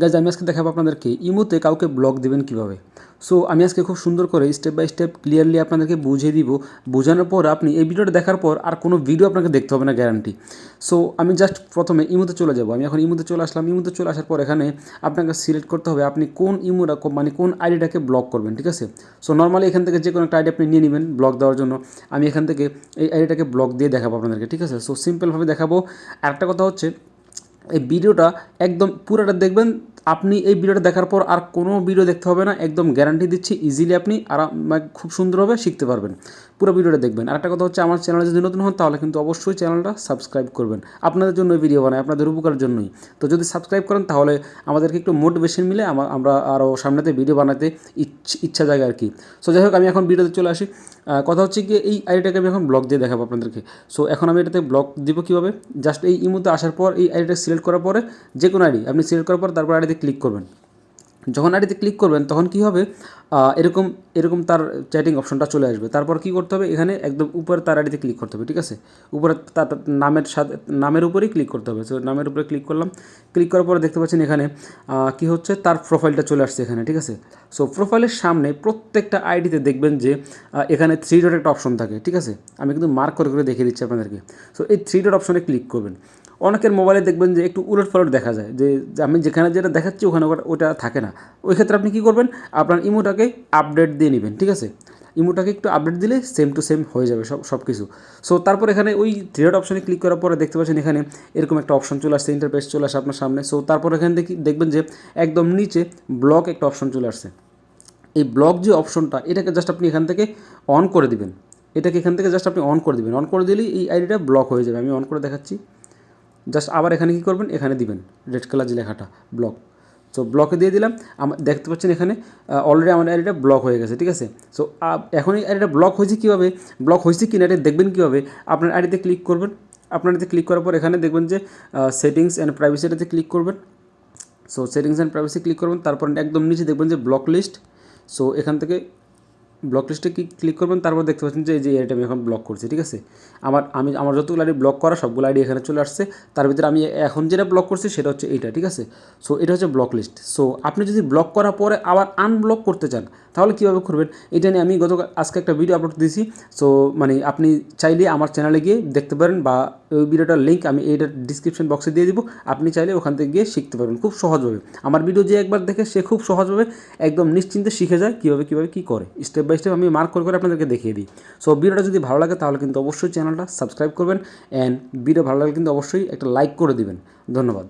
Guys আমি আজকে দেখাবো আপনাদেরকে ইমোতে কাউকে ব্লক দেবেন কীভাবে? সো আমি আজকে খুব সুন্দর করে স্টেপ বাই স্টেপ ক্লিয়ারলি আপনাদেরকে বুঝিয়ে দিব। বোঝানোর পর আপনি এই ভিডিওটা দেখার পর আর কোনো ভিডিও আপনাকে দেখতে হবে না গ্যারান্টি সো আমি জাস্ট প্রথমে ইমোতে চলে যাব। আমি এখন ইমোতে চলে আসলাম। ইমোতে চলে আসার পর এখানে আপনাকে সিলেক্ট করতে হবে আপনি কোন ইমোটা মানে কোন আইডিটাকে ব্লক করবেন, ঠিক আছে? সো নর্মালি এখান থেকে যে কোনো একটা আইডি আপনি নিয়ে নেবেন ব্লক দেওয়ার জন্য। আমি এখান থেকে এই আইডিটাকে ব্লক দিয়ে দেখাবো আপনাদেরকে, ঠিক আছে? সো সিম্পলভাবে দেখাবো। আর একটা কথা হচ্ছে এই ভিডিওটা একদম পুরোটা দেখবেন আপনি এই ভিডিওটা দেখার পর আর কোনো ভিডিও দেখতে হবে না। একদম গ্যারান্টি দিচ্ছি ইজিলি আপনি আরাম খুব সুন্দরভাবে শিখতে পারবেন। পুরো ভিডিওটা দেখবেন। আর একটা কথা হচ্ছে, আমার চ্যানেলে যদি নতুন হন, তাহলে কিন্তু অবশ্যই চ্যানেলটা সাবস্ক্রাইব করবেন। আপনাদের জন্য ভিডিও বানাই, আপনাদের উপকারের জন্যই। তো যদি সাবস্ক্রাইব করেন, তাহলে আমাদেরকে একটু মোটিভেশন মিলে আমা- আমরা আরও সামনেতে ভিডিও বানাতে ইচ্ছ- জাগে আর কি। সো যাই হোক, আমি এখন ভিডিওতে চলে আসি। কথা হচ্ছে কি এই আইডিটাকে আমি এখন ব্লগ দিয়ে দেখাবো আপনাদেরকে। সো এখন আমি এটাতে ব্লগ দিব কীভাবে? জাস্ট এই ইমোতে আসার পর, এই আইডিটা সিলেক্ট করার পরে যে কোনো আইডি আপনি সিলেক্ট করার পর, তারপর আইডিতে ক্লিক করবেন। যখন আইডিতে ক্লিক করবেন, তখন কি হবে? এরকম এরকম তার চ্যাটিং অপশনটা চলে আসবে। তারপর কি করতে হবে? এখানে একদম উপরে তার আইডিতে ক্লিক করতে হবে, ঠিক আছে? উপরে তার নামের সাথে, নামের উপরেই ক্লিক করতে হবে। সো নামের উপরে ক্লিক করলাম। ক্লিক করার পরে দেখতে পাচ্ছেন এখানে কি হচ্ছে? তার প্রোফাইলটা চলে আসছে এখানে, ঠিক আছে? সো প্রোফাইলের সামনে প্রত্যেকটা আইডিতে দেখবেন যে এখানে থ্রি ডট একটা অপশন থাকে, ঠিক আছে? আমি কিন্তু মার্ক করে করে দেখিয়ে দিচ্ছি আপনাদেরকে। সো এই থ্রি ডট অপশনে ক্লিক করবেন। অনেকের মোবাইলে দেখবেন যে একটু উলট পালট দেখা যায়, যে আমি যেখানে যেটা দেখাচ্ছি ওখানে ওটা- ওটা থাকে না। ওই ক্ষেত্রে আপনি কী করবেন? আপনার ইমোটাকে আপডেট দিয়ে নেবেন, ঠিক আছে? ইমোটাকে একটু আপডেট দিলে সেম টু সেম হয়ে যাবে সব সব কিছু সো তারপর এখানে ওই থ্রিড অপশানে ক্লিক করার পরে দেখতে পাচ্ছেন এখানে এরকম একটা অপশন চলে আসছে ইন্টারপেস চলে আসে আপনার সামনে। সো তারপর এখানে দেখি, দেখবেন যে একদম নিচে ব্লক একটা অপশন চলে আসছে। এই ব্লক যে অপশনটা এটাকে জাস্ট আপনি এখান থেকে অন করে দিবেন। এটাকে এখান থেকে জাস্ট আপনি অন করে দিবেন। অন করে দিলেই এই আইডিটা ব্লক হয়ে যাবে। আমি অন করে দেখাচ্ছি। জাস্ট আবার এখানে কী করবেন? এখানে দিবেন রেড কালার যে লেখাটা ব্লক সো ব্লকে দিয়ে দিলাম। দেখতে পাচ্ছেন এখানে অলরেডি আমার আইডিটা ব্লক হয়ে গেছে, ঠিক আছে? সো এখন এই আইডিটা ব্লক হয়েছে কীভাবে? ব্লক হয়েছে কি না এটা দেখবেন কীভাবে? আপনার আইডিতে ক্লিক করবেন। আপনার আইডিতে ক্লিক করার পর এখানে দেখবেন যে সেটিংস অ্যান্ড প্রাইভেসিটাতে ক্লিক করবেন। So settings and privacy click করবেন। তারপর একদম নিচে দেখবেন যে ব্লক লিস্ট সো এখান থেকে ব্লক লিস্টে কি ক্লিক করবেন, তারপর দেখতে পাচ্ছেন যে এই যে এটা আমি এখন ব্লক করছি, ঠিক আছে? আমার, আমি, আমার যতগুলো আইডি ব্লক করা, সবগুলো আইডি এখানে চলে আসছে। তার ভিতরে আমি এখন যেটা ব্লক করছি, সেটা হচ্ছে এইটা, ঠিক আছে? সো এটা হচ্ছে ব্লক লিস্ট সো আপনি যদি ব্লক করার পরে আবার আনব্লক করতে চান, তাহলে কীভাবে করবেন? এটা নিয়ে আমি গত আজকে একটা ভিডিও আপলোড দিয়েছি। সো মানে আপনি চাইলে আমার চ্যানেলে গিয়ে দেখতে পারেন বা ওই ভিডিওটার লিঙ্ক আমি এইটার ডিসক্রিপশন বক্সে দিয়ে দিব। আপনি চাইলে ওখান থেকে গিয়ে শিখতে পারবেন খুব সহজভাবে। আমার ভিডিও যে একবার দেখে সে খুব সহজভাবে একদম নিশ্চিন্তে শিখে যায় কীভাবে কীভাবে কী করে স্টেপ বাই স্টেপ আমি মার্ক করে করে আপনাদেরকে দেখিয়ে দিই। সো ভিডিওটা যদি ভালো লাগে তাহলে কিন্তু অবশ্যই চ্যানেলটা সাবস্ক্রাইব করবেন অ্যান্ড ভিডিও ভালো লাগলে কিন্তু অবশ্যই একটা লাইক করে দিবেন। ধন্যবাদ।